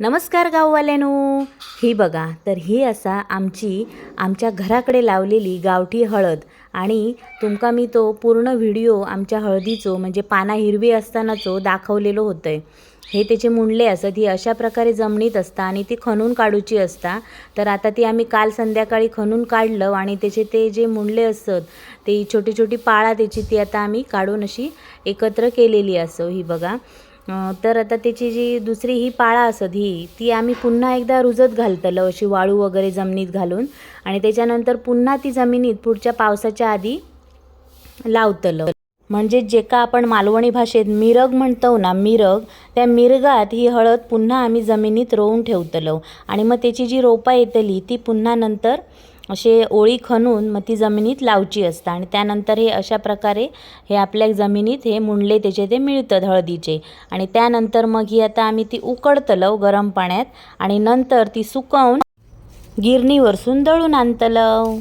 नमस्कार गाववाल्यानो. ही बघा तर ही असा आमची आमच्या घराकडे लावलेली गावठी हळद आणि तुमका मी तो पूर्ण व्हिडिओ आमच्या हळदीचो म्हणजे पाना हिरवी असतानाचो दाखवलेलो होतं आहे हे त्याचे मुंडले असत ही अशा प्रकारे जमणीत असता आणि ती खणून काढूची असता. तर आता ती आम्ही काल संध्याकाळी खणून काढलं आणि त्याचे ते जे मुंडले असत ते छोटी छोटी पाळा त्याची ती आता आम्ही काढून अशी एकत्र केलेली असो ही बघा. तर आता त्याची जी दुसरी ही पाळा असत ही ती आम्ही पुन्हा एकदा रुजत घालतलो अशी वाळू वगैरे जमिनीत घालून. आणि त्याच्यानंतर पुन्हा ती जमिनीत पुढच्या पावसाच्या आधी लावतलं. म्हणजे जे का आपण मालवणी भाषेत मिरग म्हणतो ना मिरग त्या मिरगात ही हळद पुन्हा आम्ही जमिनीत रोवून ठेवतलो. आणि मग त्याची जी रोपा येतली ती पुन्हा नंतर असे ओळी खणून मग ती जमिनीत लावची असतं. आणि त्यानंतर हे अशा प्रकारे हे आपल्या जमिनीत हे मुंडले त्याचे ते मिळतात हळदीचे. आणि त्यानंतर मग ही आता आम्ही ती उकडतलव गरम पाण्यात आणि नंतर ती सुकवून गिरणीवरसून दळून आणतलं.